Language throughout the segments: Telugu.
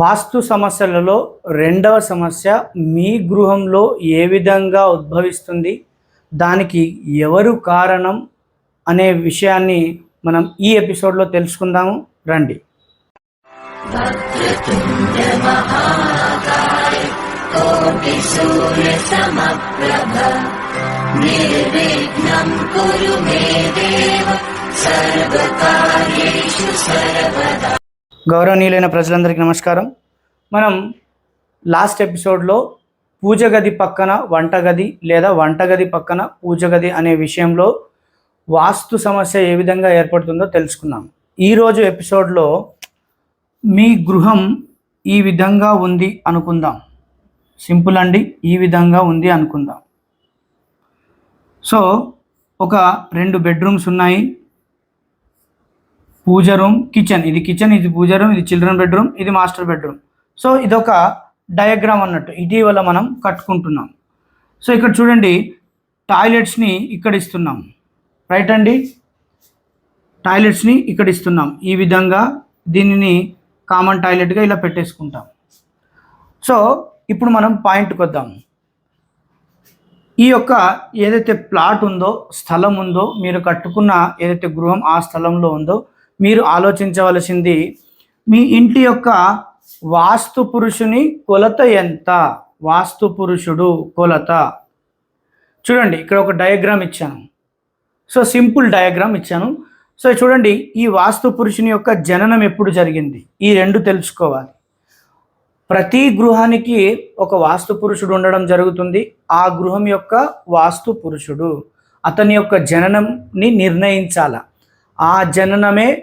వాస్తు సమస్యలలో రెండవ సమస్య మీ గృహంలో ఏ విధంగా ఉద్భవిస్తుంది? దానికి ఎవరు కారణం? అనే విషయాన్ని మనం ఈ ఎపిసోడ్లో తెలుసుకుందాము. రండి. గౌరవనీయులైన ప్రజలందరికీ నమస్కారం. మనం లాస్ట్ ఎపిసోడ్లో పూజ గది పక్కన వంటగది లేదా వంటగది పక్కన పూజ గది అనే విషయంలో వాస్తు సమస్య ఏ విధంగా ఏర్పడుతుందో తెలుసుకున్నాం ఈరోజు ఎపిసోడ్లో మీ గృహం ఈ విధంగా ఉంది అనుకుందాం. సింపుల్ అండి ఈ విధంగా ఉంది అనుకుందాం. సో ఒక రెండు బెడ్రూమ్స్ ఉన్నాయి. Puja room kitchen. ఇది కిచెన్ ఇది పూజ రూమ్ ఇది చిల్డ్రన్ బెడ్రూమ్ ఇది మాస్టర్ బెడ్రూమ్. సో ఇదొక డయాగ్రామ్ అన్నట్టు. ఇటీవల మనం కట్టుకుంటున్నాం. సో ఇక్కడ చూడండి టాయిలెట్స్ని ఇక్కడ ఇస్తున్నాం. రైట్ అండి? టాయిలెట్స్ని ఇక్కడ ఇస్తున్నాం. ఈ విధంగా దీనిని కామన్ టాయిలెట్గా ఇలా పెట్టేసుకుంటాం. సో ఇప్పుడు మనం పాయింట్కి వద్దాం. ఈ యొక్క ఏదైతే ప్లాట్ ఉందో స్థలం ఉందో మీరు కట్టుకున్న ఏదైతే గృహం ఆ స్థలంలో ఉందో మీరు ఆలోచించవలసింది మీ ఇంటి యొక్క వాస్తు పురుషుని కొలత ఎంత? వాస్తు పురుషుడు కొలత. చూడండి ఇక్కడ ఒక డయాగ్రామ్ ఇచ్చాను. సో సింపుల్ డయాగ్రామ్ ఇచ్చాను. సో చూడండి ఈ వాస్తు పురుషుని యొక్క జననం ఎప్పుడు జరిగింది? ఈ రెండు తెలుసుకోవాలి. ప్రతి గృహానికి ఒక వాస్తు పురుషుడు ఉండడం జరుగుతుంది. ఆ గృహం యొక్క వాస్తు పురుషుడు అతని యొక్క జననంని నిర్ణయించాలా. ఆ జననమే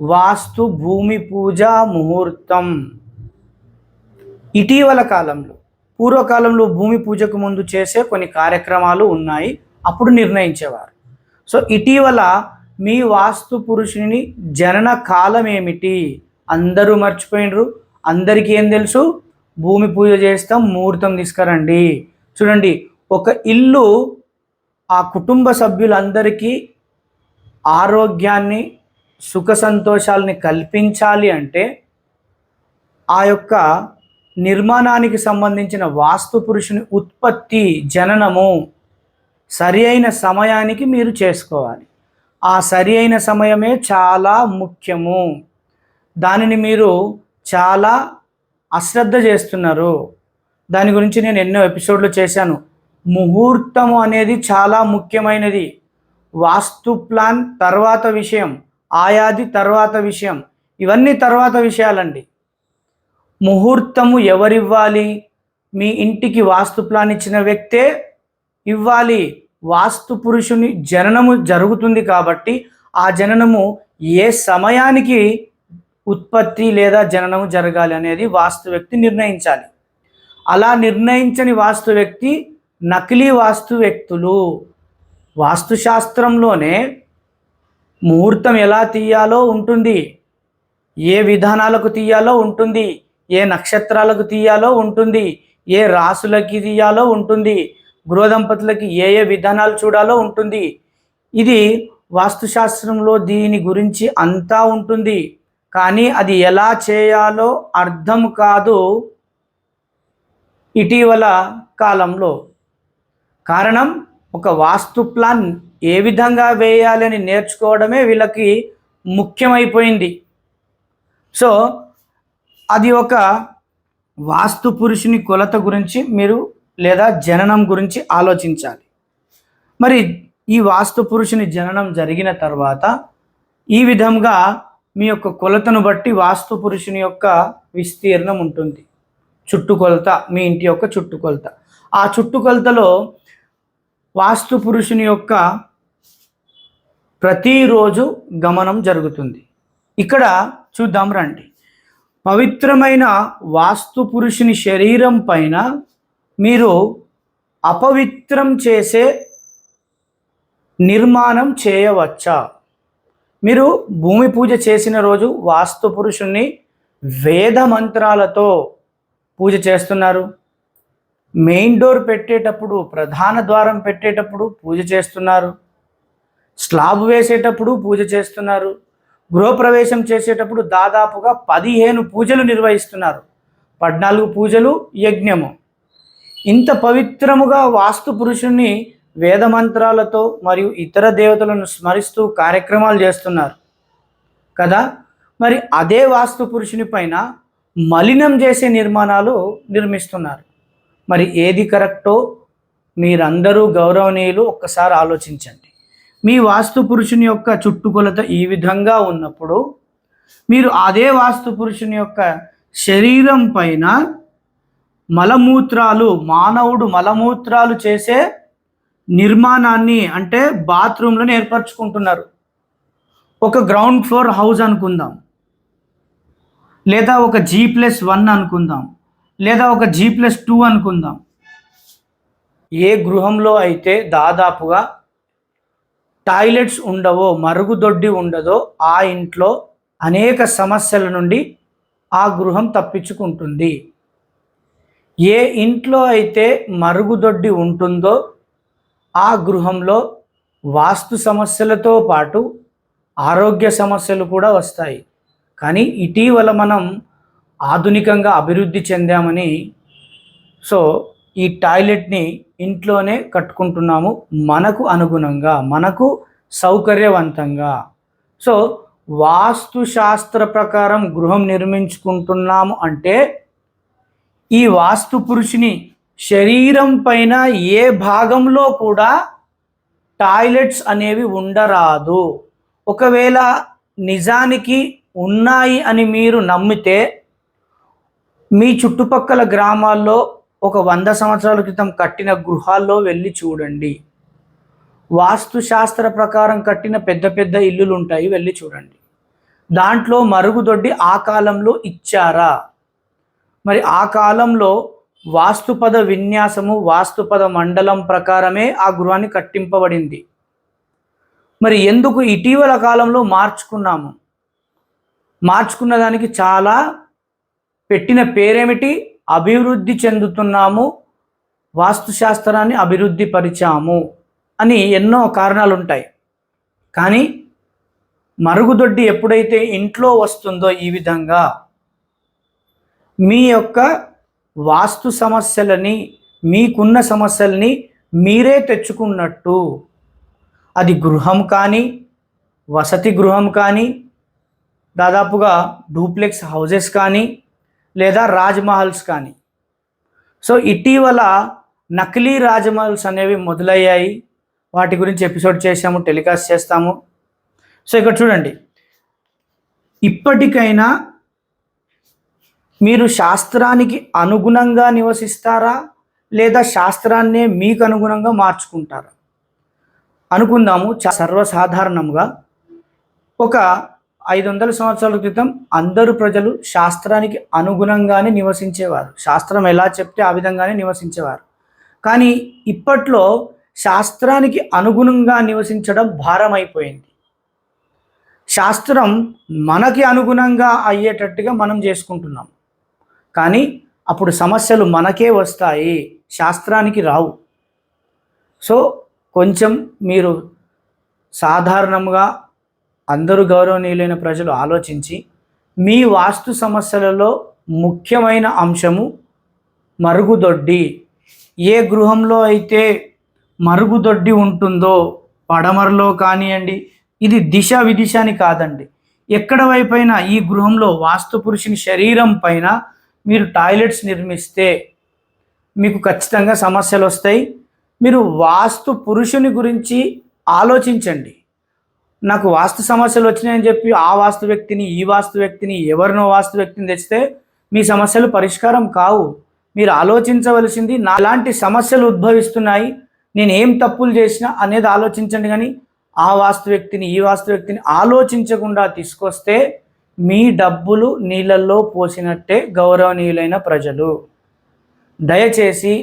వాస్తు భూమి పూజ ముహూర్తం. ఇటీవల కాలంలో పూర్వకాలంలో భూమి పూజకు ముందు చేసే కొన్ని కార్యక్రమాలు ఉన్నాయి. అప్పుడు నిర్ణయించేవారు. సో ఇటీవల మీ వాస్తు పురుషుని జనన కాలం ఏమిటి? అందరూ మర్చిపోయినరు. అందరికీ ఏం తెలుసు? భూమి పూజ చేస్తాం ముహూర్తం తీసుకురండి. చూడండి ఒక ఇల్లు ఆ కుటుంబ సభ్యులందరికీ ఆరోగ్యాన్ని సుఖ సంతోషాలని కల్పించాలి అంటే ఆ యొక్క నిర్మాణానికి సంబంధించిన వాస్తు పురుషుని ఉత్పత్తి జననము సరి అయిన సమయానికి మీరు చేసుకోవాలి. ఆ సరి అయిన సమయమే చాలా ముఖ్యము. దానిని మీరు చాలా అశ్రద్ధ చేస్తున్నారు. దాని గురించి నేను ఎన్నో ఎపిసోడ్లు చేశాను. ముహూర్తము అనేది చాలా ముఖ్యమైనది. వాస్తు ప్లాన్ తర్వాత విషయం ఆయాది తర్వాత విషయం ఇవన్నీ తర్వాత విషయాలండి. ముహూర్తము ఎవరివ్వాలి? మీ ఇంటికి వాస్తు ప్లాన్ ఇచ్చిన వ్యక్తే ఇవ్వాలి. వాస్తు పురుషుని జననము జరుగుతుంది కాబట్టి ఆ జననము ఏ సమయానికి ఉత్పత్తి లేదా జననము జరగాలి అనేది వాస్తు వ్యక్తి నిర్ణయించాలి. అలా నిర్ణయించని వాస్తు వ్యక్తి నకిలీ వాస్తు వ్యక్తులు. వాస్తుశాస్త్రంలోనే ముహూర్తం ఎలా తీయాలో ఉంటుంది? ఏ విధానాలకు తీయాలో ఉంటుంది? ఏ నక్షత్రాలకు తీయాలో ఉంటుంది? ఏ రాసులకి తీయాలో ఉంటుంది? గృహ దంపతులకి ఏ ఏ విధానాలు చూడాలో ఉంటుంది? ఇది వాస్తుశాస్త్రంలో దీని గురించి అంతా ఉంటుంది. కానీ అది ఎలా చేయాలో అర్థం కాదు ఇటీవల కాలంలో. కారణం ఒక వాస్తు ప్లాన్ ఏ విధంగా వేయాలని నేర్చుకోవడమే వీళ్ళకి ముఖ్యమైపోయింది. సో అది ఒక వాస్తు పురుషుని కొలత గురించి మీరు లేదా జననం గురించి ఆలోచించాలి. మరి ఈ వాస్తు పురుషుని జననం జరిగిన తర్వాత ఈ విధంగా మీ యొక్క కొలతను బట్టి వాస్తు పురుషుని యొక్క విస్తీర్ణం ఉంటుంది. చుట్టుకొలత మీ ఇంటి యొక్క చుట్టుకొలత. ఆ చుట్టుకొలతలో వాస్తు పురుషుని యొక్క ప్రతిరోజు గమనం జరుగుతుంది. ఇక్కడ చూద్దాం రండి. పవిత్రమైన వాస్తు పురుషుని శరీరం పైన మీరు అపవిత్రం చేసే నిర్మాణం చేయవచ్చా? మీరు భూమి పూజ చేసిన రోజు వాస్తు పురుషుణ్ణి వేద మంత్రాలతో పూజ చేస్తున్నారు. మెయిన్ డోర్ పెట్టేటప్పుడు ప్రధాన ద్వారం పెట్టేటప్పుడు పూజ చేస్తున్నారు. స్లాబ్ వేసేటప్పుడు పూజ చేస్తున్నారు. గృహప్రవేశం చేసేటప్పుడు దాదాపుగా పదిహేను పూజలు నిర్వహిస్తున్నారు. పద్నాలుగు పూజలు యజ్ఞము. ఇంత పవిత్రముగా వాస్తు పురుషుణ్ణి వేద మంత్రాలతో మరియు ఇతర దేవతలను స్మరిస్తూ కార్యక్రమాలు చేస్తున్నారు. కదా? మరి అదే వాస్తు పురుషుని పైన మలినం చేసే నిర్మాణాలు నిర్మిస్తున్నారు. మరి ఏది కరెక్టో మీరందరూ గౌరవనీయులు ఒక్కసారి ఆలోచించండి. మీ వాస్తు పురుషుని యొక్క చుట్టుకొలత ఈ విధంగా ఉన్నప్పుడు మీరు అదే వాస్తు పురుషుని యొక్క శరీరం పైన మలమూత్రాలు మానవుడు మలమూత్రాలు చేసే నిర్మాణాన్ని అంటే బాత్రూంలను ఏర్పరచుకుంటున్నారు. ఒక గ్రౌండ్ ఫ్లోర్ హౌస్ అనుకుందాం. లేదా ఒక జీ ప్లస్ వన్ అనుకుందాం. లేదా ఒక జీ ప్లస్ టూ అనుకుందాం. ఏ గృహంలో అయితే దాదాపుగా టాయిలెట్స్ ఉండవో మరుగుదొడ్డి ఉండదో ఆ ఇంట్లో అనేక సమస్యల నుండి ఆ గృహం తప్పించుకుంటుంది. ఏ ఇంట్లో అయితే మరుగుదొడ్డి ఉంటుందో ఆ గృహంలో వాస్తు సమస్యలతో పాటు ఆరోగ్య సమస్యలు కూడా వస్తాయి. కానీ ఇటీవల మనం ఆధునికంగా అభివృద్ధి చెందామని సో ఈ టాయిలెట్ని ఇంట్లోనే కట్టుకుంటున్నాము. మనకు అనుగుణంగా మనకు సౌకర్యవంతంగా. సో వాస్తు శాస్త్ర ప్రకారం గృహం నిర్మించుకుంటున్నాము అంటే ఈ వాస్తు పురుషుని శరీరం పైన ఏ భాగంలో కూడా టాయిలెట్స్ అనేవి ఉండరాదు. ఒకవేళ నిజానికి ఉన్నాయి అని మీరు నమ్మితే మీ చుట్టుపక్కల గ్రామాల్లో ఒక వంద సంవత్సరాల క్రితం కట్టిన గృహాల్లో వెళ్ళి చూడండి. వాస్తుశాస్త్ర ప్రకారం కట్టిన పెద్ద పెద్ద ఇల్లులు ఉంటాయి వెళ్ళి చూడండి. దాంట్లో మరుగుదొడ్డి ఆ కాలంలో ఇచ్చారా? మరి ఆ కాలంలో వాస్తుపద విన్యాసము వాస్తుపద మండలం ప్రకారమే ఆ గృహాన్ని కట్టింపబడింది. మరి ఎందుకు ఇటీవల కాలంలో మార్చుకున్నాము? మార్చుకున్న దానికి చాలా పెట్టిన పేరేమిటి? అభివృద్ధి చెందుతున్నాము వాస్తుశాస్త్రాన్ని అభివృద్ధి పరిచాము అని ఎన్నో కారణాలు ఉంటాయి కానీ మరుగుదొడ్డి ఎప్పుడైతే ఇంట్లో వస్తుందో ఈ విధంగా మీ యొక్క వాస్తు సమస్యలని మీకున్న సమస్యల్ని మీరే తెచ్చుకున్నట్టు. అది గృహం కానీ వసతి గృహం కానీ దాదాపుగా డూప్లెక్స్ హౌజెస్ కానీ లేదా రాజ్మహల్స్ కానీ. సో ఇటీవల నకిలీ రాజ్మహల్స్ అనేవి మొదలయ్యాయి. వాటి గురించి ఎపిసోడ్ చేసాము టెలికాస్ట్ చేస్తాము. సో ఇక్కడ చూడండి. ఇప్పటికైనా మీరు శాస్త్రానికి అనుగుణంగా నివసిస్తారా? లేదా శాస్త్రాన్నే మీకు అనుగుణంగా మార్చుకుంటారా? అనుకుందాము చ- సర్వసాధారణంగా ఒక ఐదు వందల సంవత్సరాల క్రితం అందరు ప్రజలు శాస్త్రానికి అనుగుణంగానే నివసించేవారు. శాస్త్రం ఎలా చెప్తే ఆ విధంగానే నివసించేవారు. కానీ ఇప్పట్లో శాస్త్రానికి అనుగుణంగా నివసించడం భారం అయిపోయింది శాస్త్రం మనకి అనుగుణంగా అయ్యేటట్టుగా మనం చేసుకుంటున్నాం. కానీ అప్పుడు సమస్యలు మనకే వస్తాయి. శాస్త్రానికి రావు. సో కొంచెం మీరు సాధారణంగా అందరూ గౌరవనీయులైన ప్రజలు ఆలోచించి మీ వాస్తు సమస్యలలో ముఖ్యమైన అంశము మరుగుదొడ్డి. ఏ గృహంలో అయితే మరుగుదొడ్డి ఉంటుందో పడమరలో కానివ్వండి ఇది దిశ విదిశాని కాదండి. ఎక్కడ వైపైనా ఈ గృహంలో వాస్తు పురుషుని శరీరం పైన మీరు టాయిలెట్స్ నిర్మిస్తే మీకు ఖచ్చితంగా సమస్యలు వస్తాయి మీరు వాస్తు పురుషుని గురించి ఆలోచించండి. నాకు వాస్తు సమస్యలు వచ్చినాయని చెప్పి ఆ వాస్తు వ్యక్తిని ఈ వాస్తు వ్యక్తిని ఎవరినో వాస్తు వ్యక్తిని తెచ్చితే మీ సమస్యలు పరిష్కారం కావు. మీరు ఆలోచించవలసింది నా లాంటి సమస్యలు ఉద్భవిస్తున్నాయి. నేను ఏం తప్పులు చేసినా అనేది ఆలోచించండి కానీ ఆ వాస్తు వ్యక్తిని ఈ వాస్తు వ్యక్తిని ఆలోచించకుండా తీసుకొస్తే మీ డబ్బులు నీళ్ళల్లో పోసినట్టే గౌరవనీయులైన ప్రజలు. దయచేసి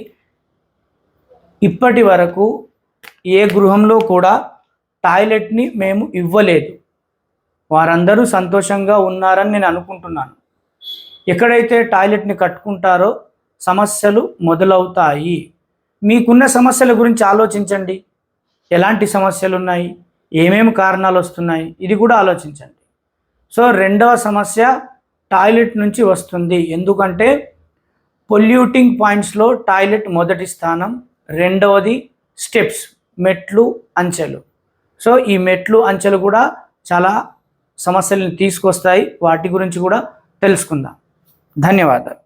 ఇప్పటి వరకు ఏ గృహంలో కూడా టాయిలెట్ని మేము ఇవ్వలేదు. వారందరూ సంతోషంగా ఉన్నారని నేను అనుకుంటున్నాను. ఎక్కడైతే టాయిలెట్ని కట్టుకుంటారో సమస్యలు మొదలవుతాయి. మీకున్న సమస్యల గురించి ఆలోచించండి. ఎలాంటి సమస్యలు ఉన్నాయి ఏమేమి కారణాలు వస్తున్నాయి? ఇది కూడా ఆలోచించండి. సో రెండవ సమస్య టాయిలెట్ నుంచి వస్తుంది. ఎందుకంటే పొల్యూటింగ్ పాయింట్స్లో టాయిలెట్ మొదటి స్థానం రెండవది స్టెప్స్ మెట్లు అంచెలు. సో ఈ మెట్లు అంచెలు కూడా చాలా సమస్యలను తీసుకొస్తాయి. వాటి గురించి కూడా తెలుసుకుందాం. ధన్యవాదాలు.